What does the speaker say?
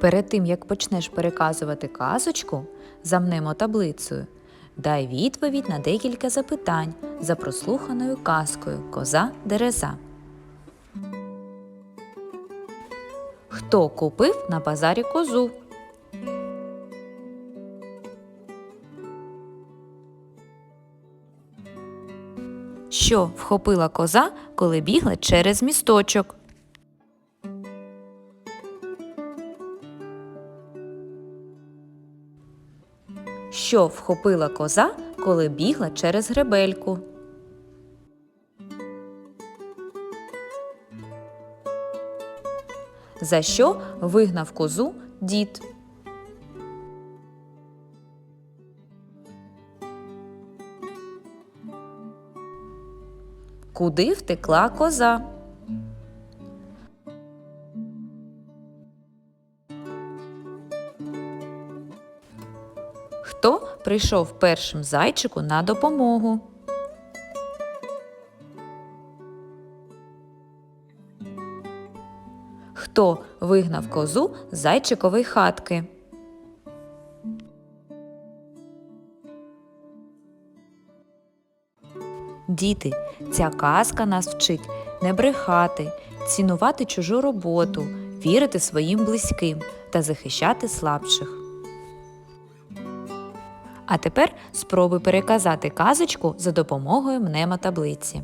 Перед тим як почнеш переказувати казочку за мнемотаблицею, дай відповідь на декілька запитань за прослуханою казкою Коза Дереза. Хто купив на базарі козу? Що вхопила коза, коли бігла через місточок? Що вхопила коза, коли бігла через гребельку? За що вигнав козу дід? Куди втекла коза? Хто прийшов першим зайчику на допомогу? Хто вигнав козу з зайчикової хатки? Діти, ця казка нас вчить не брехати, цінувати чужу роботу, вірити своїм близьким та захищати слабших. А тепер спробуй переказати казочку за допомогою мнемотаблиці.